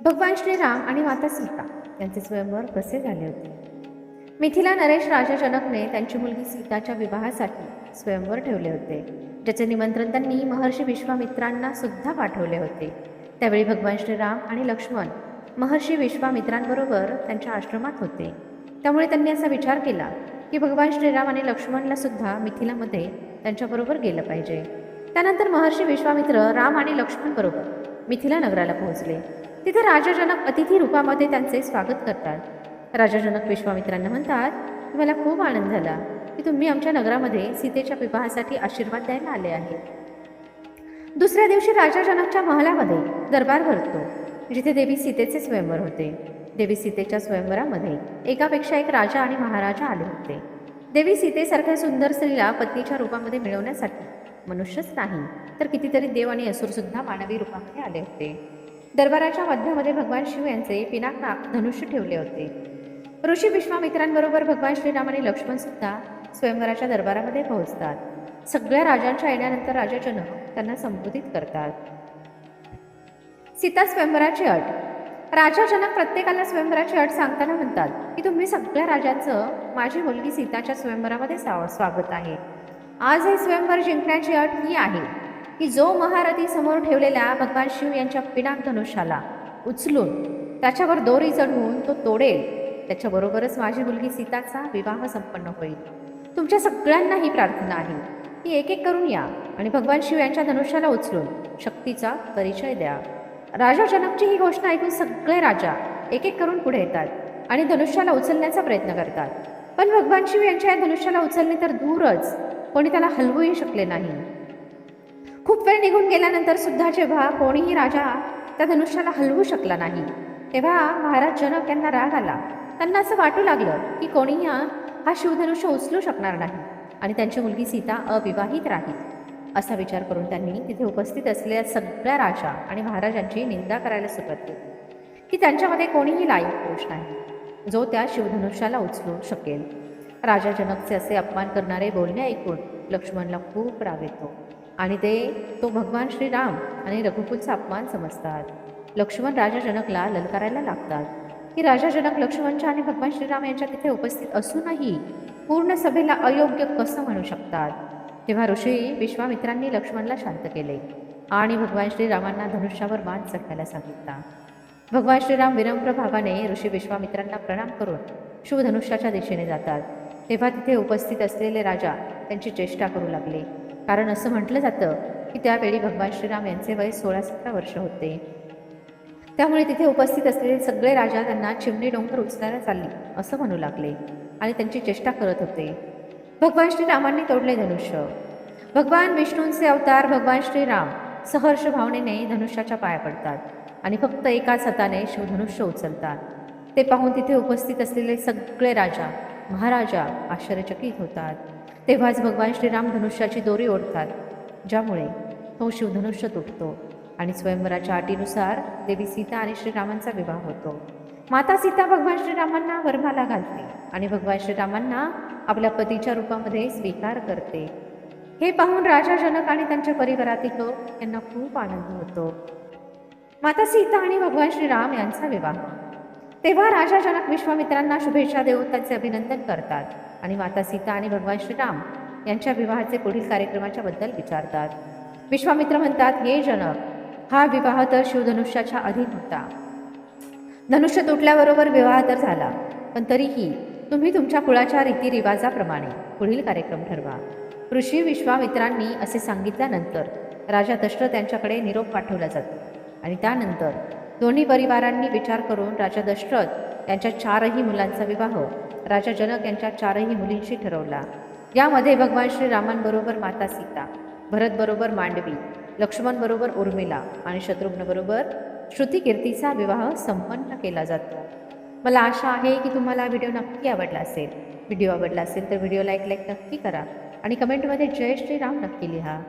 भगवान श्रीराम आणि माता सीता यांचे स्वयंवर कसे झाले होते? मिथिला नरेश राजा जनकने त्यांची मुलगी सीताच्या विवाहासाठी स्वयंवर ठेवले होते ज्याचे निमंत्रण त्यांनी महर्षी विश्वामित्रांना सुद्धा पाठवले होते. त्यावेळी भगवान श्रीराम आणि लक्ष्मण महर्षी विश्वामित्रांबरोबर त्यांच्या आश्रमात होते. त्यामुळे त्यांनी असा विचार केला की भगवान श्रीराम आणि लक्ष्मणला सुद्धा मिथिलामध्ये त्यांच्याबरोबर गेलं पाहिजे. त्यानंतर महर्षी विश्वामित्र राम आणि लक्ष्मणबरोबर मिथिला नगराला पोहोचले. तिथे राजा जनक अतिथी रूपामध्ये त्यांचे स्वागत करतात. राजाजनक विश्वामित्रांना म्हणतात की मला खूप आनंद झाला. की तुम्ही आमच्या नगरामध्ये सीतेच्या विवाहासाठी आशीर्वाद द्यायला आले आहे दुसऱ्या दिवशी राजा जनकच्या दरबार भरतो जिथे देवी सीतेचे स्वयंवर होते. देवी सीतेच्या स्वयंवरामध्ये एकापेक्षा एक राजा आणि महाराजा आले होते. देवी सीतेसारख्या सुंदर स्त्रीला पत्नीच्या रूपामध्ये मिळवण्यासाठी मनुष्यच नाही तर कितीतरी देव आणि असुरसुद्धा मानवी रूपामध्ये आले होते. दरबाराच्या मध्यामध्ये भगवान शिव यांचे पिनाकनाक धनुष्य ठेवले होते. ऋषी विश्वामित्रांबरोबर भगवान श्रीराम आणि लक्ष्मण सुद्धा स्वयंवराच्या दरबारामध्ये पोहोचतात. सगळ्या राजांच्या येण्यानंतर राजा जनक त्यांना संबोधित करतात. सीता स्वयंवराची अट. राजा जनक प्रत्येकाला स्वयंवराची अट सांगताना म्हणतात की तुम्ही सगळ्या राजांचं माझी मुलगी सीताच्या स्वयंवरामध्ये स्वागत आहे. आज हे स्वयंवर जिंकण्याची अट ही आहे. की जो महारथी समोर ठेवलेल्या भगवान शिव यांच्या पिनाक धनुष्याला उचलून त्याच्यावर दोरी चढवून तो तोडेल त्याच्याबरोबरच माझी मुलगी सीताचा विवाह संपन्न होईल. तुमच्या सगळ्यांना ही प्रार्थना आहे. की एक एक करून या आणि भगवान शिव यांच्या धनुष्याला उचलून शक्तीचा परिचय द्या. राजा जनकची ही घोषणा ऐकून सगळे राजा एक एक करून पुढे येतात आणि धनुष्याला उचलण्याचा प्रयत्न करतात. पण भगवान शिव यांच्या या धनुष्याला उचलणे तर दूरच. कोणी त्याला हलवूही शकले नाही. खूप वेळ निघून गेल्यानंतर सुद्धा जेव्हा कोणीही राजा त्या धनुष्याला हलवू शकला नाही तेव्हा महाराज जनक यांना राग आला. त्यांना असं वाटू लागलं की कोणीही हा हा शिवधनुष्य उचलू शकणार नाही आणि त्यांची मुलगी सीता अविवाहित राहील. असा विचार करून त्यांनी तिथे उपस्थित असलेल्या सगळ्या राजा आणि महाराजांची निंदा करायला सुरुवात केली. की त्यांच्यामध्ये कोणीही लायक पुरुष नाही जो त्या शिवधनुष्याला उचलू शकेल. राजा जनकचे असे अपमान करणारे बोलणे ऐकून लक्ष्मणला खूप राग येतो. आणि ते तो भगवान श्रीराम आणि रघुकुलचा अपमान समजतात. लक्ष्मण राजा जनकला ललकारायला लागतात. की राजा जनक लक्ष्मणच्या आणि भगवान श्रीराम यांच्या तिथे उपस्थित असूनही पूर्ण सभेला अयोग्य कसं म्हणू शकतात? तेव्हा ऋषी विश्वामित्रांनी लक्ष्मणला शांत केले आणि भगवान श्रीरामांना धनुष्यावर मान चढायला सांगितला. भगवान श्रीराम विनम्र भावाने ऋषी विश्वामित्रांना प्रणाम करून शुभधनुष्याच्या दिशेने जातात. तेव्हा तिथे उपस्थित असलेले राजा त्यांची चेष्टा करू लागले. कारण असं म्हटलं जातं की त्यावेळी भगवान श्रीराम यांचे वय सोळा सतरा वर्ष होते. त्यामुळे तिथे उपस्थित असलेले सगळे राजा त्यांना चिमणी डोंगर उचलायला चालली असं म्हणू लागले आणि त्यांची चेष्टा करत होते. भगवान श्रीरामांनी तोडले धनुष्य. भगवान विष्णूंचे अवतार भगवान श्रीराम सहर्ष भावनेने धनुष्याच्या पाया पडतात आणि फक्त एकाच हाताने शिवधनुष्य उचलतात. ते पाहून तिथे उपस्थित असलेले सगळे राजा महाराजा आश्चर्यचकित होतात. तेव्हाच भगवान श्रीराम धनुष्याची दोरी ओढतात ज्यामुळे तो शिवधनुष्य तुटतो आणि स्वयंवराच्या अटीनुसार देवी सीता आणि श्रीरामांचा विवाह होतो. माता सीता भगवान श्रीरामांना वर्माला घालते आणि भगवान श्रीरामांना आपल्या पतीच्या रूपामध्ये स्वीकार करते. हे पाहून राजा जनक आणि त्यांच्या परिवारातील लोक यांना खूप आनंद होतो. माता सीता आणि भगवान श्रीराम यांचा विवाह. तेव्हा राजा जनक विश्वामित्रांना शुभेच्छा देऊन त्यांचे अभिनंदन करतात आणि माता सीता आणि भगवान श्रीराम यांच्या विवाहाचे पुढील कार्यक्रमाच्या बद्दल विचारतात. विश्वामित्र म्हणतात हे जनक हा विवाह तर शिवधनुष्याच्या अधीन होता. धनुष्य तुटल्याबरोबर विवाह तर झाला पण तरीही तुम्ही तुमच्या कुळाच्या रीतिरिवाजाप्रमाणे पुढील कार्यक्रम ठरवा. ऋषी विश्वामित्रांनी असे सांगितल्यानंतर राजा दशरथ यांच्याकडे निरोप पाठवला जातो आणि त्यानंतर दोन्ही परिवारांनी विचार करून राजा दशरथ यांच्या चारही मुलांचा विवाह राजा जनक यांच्या चारही मुलींशी ठरवला. यामध्ये भगवान श्रीरामांबरोबर माता सीता भरतबरोबर मांडवी लक्ष्मणबरोबर उर्मिला आणि शत्रुघ्नबरोबर श्रुतिकीर्तीचा विवाह संपन्न केला जातो. मला आशा आहे की तुम्हाला व्हिडिओ नक्की आवडला असेल. व्हिडिओ आवडला असेल तर व्हिडिओला एक लाईक नक्की करा आणि कमेंटमध्ये जय श्रीराम नक्की लिहा.